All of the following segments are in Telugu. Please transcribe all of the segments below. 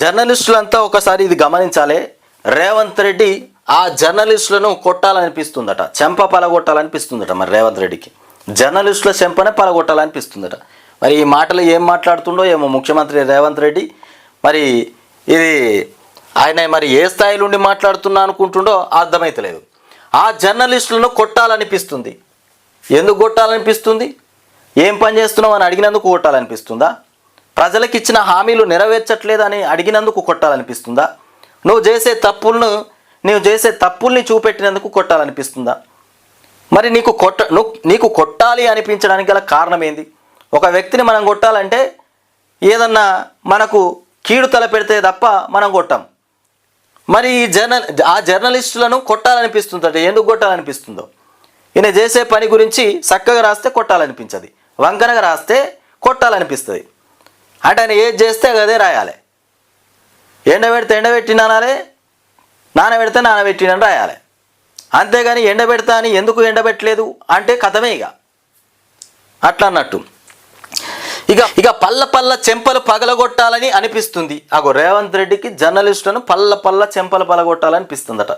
జర్నలిస్టులంతా ఒకసారి ఇది గమనించాలి. రేవంత్ రెడ్డి ఆ జర్నలిస్టులను కొట్టాలనిపిస్తుందట. చెంప పలగొట్టాలనిపిస్తుందట మరి రేవంత్ రెడ్డికి. జర్నలిస్టుల చెంపనే పలగొట్టాలనిపిస్తుందట. మరి ఈ మాటలు ఏం మాట్లాడుతుండో ఏమో ముఖ్యమంత్రి రేవంత్ రెడ్డి. మరి ఇది ఆయన మరి ఏ స్థాయిలో ఉండి మాట్లాడుతున్నా అనుకుంటుండో అర్థమైతలేదు. ఆ జర్నలిస్టులను కొట్టాలనిపిస్తుంది. ఎందుకు కొట్టాలనిపిస్తుంది? ఏం పని చేస్తున్నావు అని అడిగినందుకు కొట్టాలనిపిస్తుందా? ప్రజలకు ఇచ్చిన హామీలు నెరవేర్చట్లేదని అడిగినందుకు కొట్టాలనిపిస్తుందా? నువ్వు చేసే తప్పులను నువ్వు చేసే తప్పుల్ని చూపెట్టినందుకు కొట్టాలనిపిస్తుందా? మరి నీకు కొట్ట నువ్వు నీకు కొట్టాలి అనిపించడానికి గల కారణం ఏంది ఒక వ్యక్తిని మనం కొట్టాలంటే ఏదన్నా మనకు కీడు తలపెడితే తప్ప మనం కొట్టాం. మరి ఈ జర్నల్ ఆ జర్నలిస్టులను కొట్టాలనిపిస్తుందట ఎందుకు కొట్టాలనిపిస్తుందో? ఈయన చేసే పని గురించి చక్కగా రాస్తే కొట్టాలనిపించదు. వంకనగా రాస్తే కొట్టాలనిపిస్తుంది. అంటే ఆయన ఏది చేస్తే అదే రాయాలి. ఎండబెడితే ఎండబెట్టినానాలే నానబెడితే నానబెట్టినని రాయాలి. అంతేగాని ఎండబెడతా అని ఎందుకు ఎండబెట్టలేదు అంటే కథమే ఇక. అట్లా అన్నట్టు. ఇక ఇక పల్ల పల్ల చెంపలు పగలగొట్టాలని అనిపిస్తుంది. అగో రేవంత్ రెడ్డికి జర్నలిస్టులను పల్ల పల్ల చెంపలు పగలగొట్టాలనిపిస్తుందట.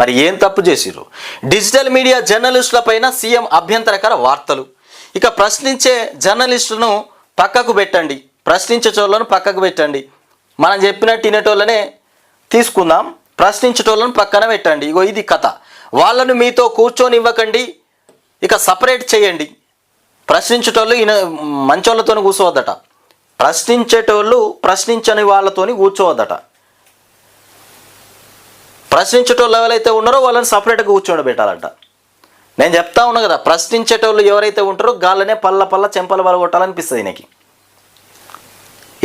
మరి ఏం తప్పు చేసిర్రు? డిజిటల్ మీడియా జర్నలిస్టుల పైన సీఎం అభ్యంతరకర వార్తలు. ఇక ప్రశ్నించే జర్నలిస్టులను పక్కకు పెట్టండి. ప్రశ్నించేటోళ్ళను పక్కకు పెట్టండి. మనం చెప్పినట్టు తినేటోళ్ళనే తీసుకుందాం. ప్రశ్నించేటోళ్ళను పక్కన పెట్టండి. ఇగో ఇది కథ. వాళ్ళను మీతో కూర్చొని ఇవ్వకండి ఇక సపరేట్ చేయండి. ప్రశ్నించేటోళ్ళు ఈయన మంచోళ్ళతో కూర్చోవద్దట. ప్రశ్నించేటోళ్ళు ప్రశ్నించని వాళ్ళతోని కూర్చోవద్దట. ప్రశ్నించేటోళ్ళు ఎవరైతే ఉన్నారో వాళ్ళని సపరేట్గా కూర్చోబెట్టాలంట. నేను చెప్తా ఉన్నా కదా ప్రశ్నించేటోళ్ళు ఎవరైతే ఉంటారో గాళ్ళనే పల్ల పల్ల చెంపలు పలగొట్టాలనిపిస్తుంది ఈయనకి.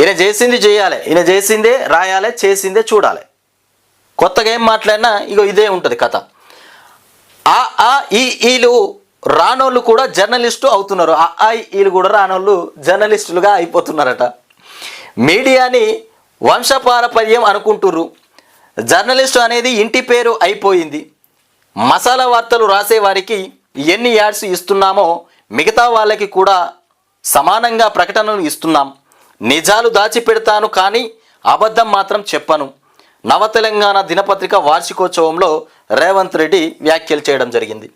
ఈయన చేసింది చేయాలి ఈయన చేసిందే రాయాలి చేసిందే చూడాలి. కొత్తగా ఏం మాట్లాడినా ఇగో ఇదే ఉంటుంది కథ. ఆ ఆ ఈలు రానోళ్ళు కూడా జర్నలిస్టు అవుతున్నారు. ఆ ఆ ఈలు కూడా రానోళ్ళు జర్నలిస్టులుగా అయిపోతున్నారట. మీడియాని వంశపారపర్యం అనుకుంటుర్రు. జర్నలిస్టు అనేది ఇంటి పేరు అయిపోయింది. మసాలా వార్తలు రాసేవారికి ఎన్ని యాడ్స్ ఇస్తున్నామో మిగతా వాళ్ళకి కూడా సమానంగా ప్రకటనలు ఇస్తున్నాం. నిజాలు దాచిపెడతాను కానీ అబద్ధం మాత్రం చెప్పను. నవ తెలంగాణ దినపత్రిక వార్షికోత్సవంలో రేవంత్ రెడ్డి వ్యాఖ్యలు చేయడం జరిగింది.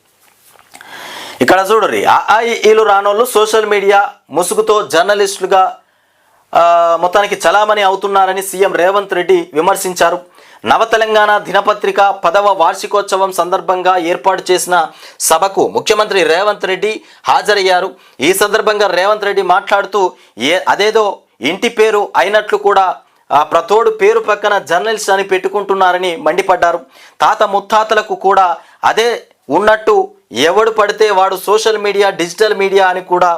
ఇక్కడ చూడరి ఈలు రానోళ్ళు సోషల్ మీడియా ముసుగుతో జర్నలిస్టులుగా మొత్తానికి చలామణి అవుతున్నారని సీఎం రేవంత్ రెడ్డి విమర్శించారు. నవ తెలంగాణ దినపత్రిక పదవ వార్షికోత్సవం సందర్భంగా ఏర్పాటు చేసిన సభకు ముఖ్యమంత్రి రేవంత్ రెడ్డి హాజరయ్యారు. ఈ సందర్భంగా రేవంత్ రెడ్డి మాట్లాడుతూ ఏ అదేదో ఇంటి పేరు అయినట్లు కూడా ఆ ప్రతోడు పేరు పక్కన జర్నలిస్ట్ అని పెట్టుకుంటున్నారని మండిపడ్డారు. తాత ముత్తాతలకు కూడా అదే ఉన్నట్టు ఎవడు పడితే వాడు సోషల్ మీడియా డిజిటల్ మీడియా అని కూడా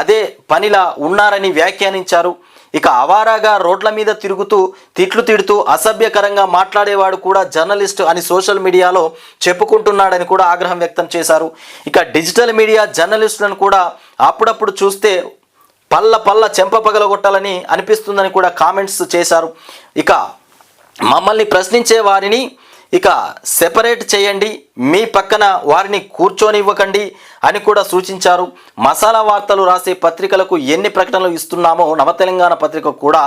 అదే పనిలా ఉన్నారని వ్యాఖ్యానించారు. ఇక అవారాగా రోడ్ల మీద తిరుగుతూ తిట్లు తిడుతూ అసభ్యకరంగా మాట్లాడేవాడు కూడా జర్నలిస్ట్ అని సోషల్ మీడియాలో చెప్పుకుంటున్నాడని కూడా ఆగ్రహం వ్యక్తం చేశారు. ఇక డిజిటల్ మీడియా జర్నలిస్టులను కూడా అప్పుడప్పుడు చూస్తే పల్ల పల్ల చెంప పగలగొట్టాలని అనిపిస్తుందని కూడా కామెంట్స్ చేశారు. ఇక మమ్మల్ని ప్రశ్నించే వారిని ఇక సెపరేట్ చేయండి. మీ పక్కన వారిని కూర్చొనివ్వకండి అని కూడా సూచించారు. మసాలా వార్తలు రాసే పత్రికలకు ఎన్ని ప్రకటనలు ఇస్తున్నామో నవ తెలంగాణ పత్రిక కూడా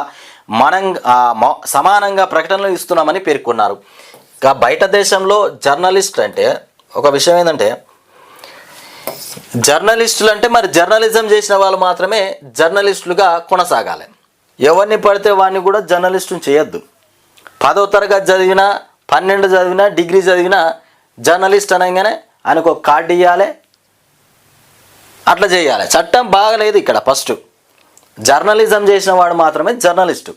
మనం సమానంగా ప్రకటనలు ఇస్తున్నామని పేర్కొన్నారు. ఇక బయట దేశంలో జర్నలిస్ట్ అంటే ఒక విషయం ఏంటంటే జర్నలిస్టులు అంటే మరి జర్నలిజం చేసిన వాళ్ళు మాత్రమే జర్నలిస్టులుగా కొనసాగాలి. ఎవరిని పడితే వాడిని కూడా జర్నలిస్టుని చేయొద్దు. పదో తరగతి చదివినా పన్నెండు చదివినా డిగ్రీ చదివినా జర్నలిస్ట్ అనగానే ఆయనకు ఒక కార్డు ఇవ్వాలి అట్లా చేయాలి. చట్టం బాగలేదు ఇక్కడ ఫస్ట్. జర్నలిజం చేసిన వాడు మాత్రమే జర్నలిస్టు.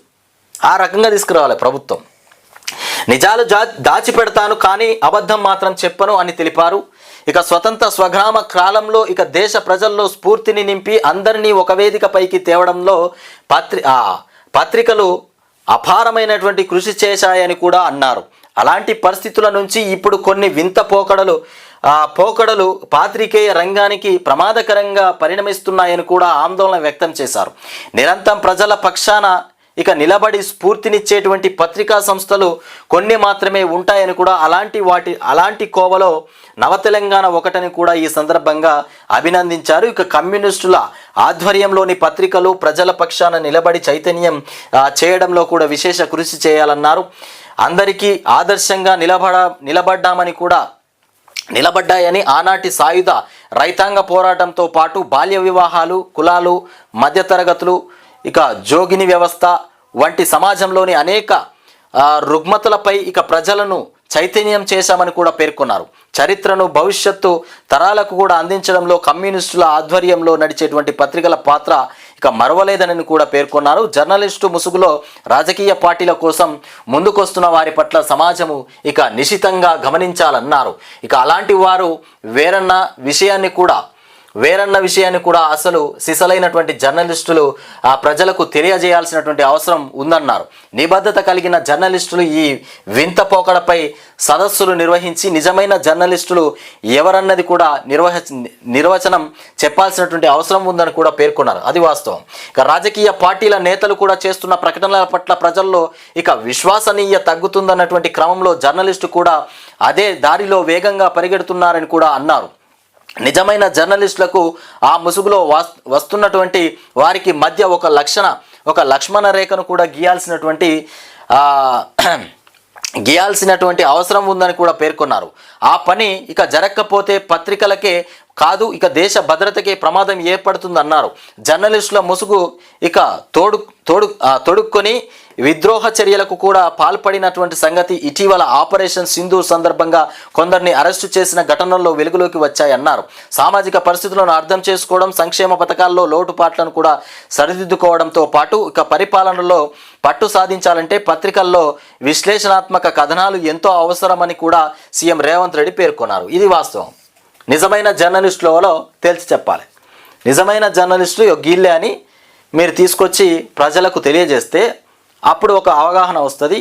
ఆ రకంగా తీసుకురావాలి ప్రభుత్వం. నిజాలు దాచిపెడతాను కానీ అబద్ధం మాత్రం చెప్పను అని తెలిపారు. ఇక స్వతంత్ర స్వగ్రామ కాలంలో ఇక దేశ ప్రజల్లో స్ఫూర్తిని నింపి అందరినీ ఒక వేదికపైకి తేవడంలో పత్రి పత్రికలు అపారమైనటువంటి కృషి చేశాయని కూడా అన్నారు. అలాంటి పరిస్థితుల నుంచి ఇప్పుడు కొన్ని వింత పోకడలు ఆ పోకడలు పాత్రికేయ రంగానికి ప్రమాదకరంగా పరిణమిస్తున్నాయని కూడా ఆందోళన వ్యక్తం చేశారు. నిరంతరం ప్రజల పక్షాన ఇక నిలబడి స్ఫూర్తినిచ్చేటువంటి పత్రికా సంస్థలు కొన్ని మాత్రమే ఉంటాయని కూడా అలాంటి వాటి అలాంటి కోవలో నవతెలంగాణ ఒకటని కూడా ఈ సందర్భంగా అభినందించారు. ఇక కమ్యూనిస్టుల ఆధ్వర్యంలోని పత్రికలు ప్రజల పక్షాన నిలబడి చైతన్యం చేయడంలో కూడా విశేష కృషి చేయాలన్నారు. అందరికీ ఆదర్శంగా నిలబడ నిలబడ్డామని కూడా నిలబడ్డాయని ఆనాటి సాయుధ రైతాంగ పోరాటంతో పాటు బాల్య వివాహాలు కులాలు మధ్యతరగతులు ఇక జోగిని వ్యవస్థ వంటి సమాజంలోని అనేక రుగ్మతలపై ఇక ప్రజలను చైతన్యం చేశామని కూడా పేర్కొన్నారు. చరిత్రను భవిష్యత్తు తరాలకు కూడా అందించడంలో కమ్యూనిస్టుల ఆధ్వర్యంలో నడిచేటువంటి పత్రికల పాత్ర ఇక మరవలేదని కూడా పేర్కొన్నారు. జర్నలిస్టు ముసుగులో రాజకీయ పార్టీల కోసం ముందుకొస్తున్న వారి పట్ల సమాజము ఇక నిశితంగా గమనించాలన్నారు. ఇక అలాంటి వారు వేరన్న విషయాన్ని కూడా వేరన్న విషయాన్ని కూడా అసలు సిసలైనటువంటి జర్నలిస్టులు ఆ ప్రజలకు తెలియజేయాల్సినటువంటి అవసరం ఉందన్నారు. నిబద్ధత కలిగిన జర్నలిస్టులు ఈ వింత పోకడపై సదస్సులు నిర్వహించి నిజమైన జర్నలిస్టులు ఎవరన్నది కూడా నిర్వహ నిర్వచనం చెప్పాల్సినటువంటి అవసరం ఉందని కూడా పేర్కొన్నారు. అది వాస్తవం. ఇక రాజకీయ పార్టీల నేతలు కూడా చేస్తున్న ప్రకటనల పట్ల ప్రజల్లో ఇక విశ్వసనీయ తగ్గుతుందన్నటువంటి క్రమంలో జర్నలిస్టు కూడా అదే దారిలో వేగంగా పరిగెడుతున్నారని కూడా అన్నారు. నిజమైన జర్నలిస్టులకు ఆ ముసుగులో వస్తున్నటువంటి వారికి మధ్య ఒక లక్షణ ఒక లక్ష్మణ రేఖను కూడా గీయాల్సినటువంటి గీయాల్సినటువంటి అవసరం ఉందని కూడా పేర్కొన్నారు. ఆ పని ఇక జరగకపోతే పత్రికలకే కాదు ఇక దేశ భద్రతకే ప్రమాదం ఏర్పడుతుందన్నారు. జర్నలిస్టుల ముసుగు ఇక తోడు తోడు తొడుక్కొని విద్రోహ చర్యలకు కూడా పాల్పడినటువంటి సంగతి ఇటీవల ఆపరేషన్ సింధూర్ సందర్భంగా కొందరిని అరెస్టు చేసిన ఘటనల్లో వెలుగులోకి వచ్చాయన్నారు. సామాజిక పరిస్థితులను అర్థం చేసుకోవడం సంక్షేమ పథకాల్లో లోటుపాట్లను కూడా సరిదిద్దుకోవడంతో పాటు ఇక పరిపాలనలో పట్టు సాధించాలంటే పత్రికల్లో విశ్లేషణాత్మక కథనాలు ఎంతో అవసరమని కూడా సీఎం రేవంత్ రెడ్డి పేర్కొన్నారు. ఇది వాస్తవం. నిజమైన జర్నలిస్టులలో తేల్చి చెప్పాలి. నిజమైన జర్నలిస్టులు యొక్క గీళ్ళే అని మీరు తీసుకొచ్చి ప్రజలకు తెలియజేస్తే అప్పుడు ఒక అవగాహన వస్తుంది.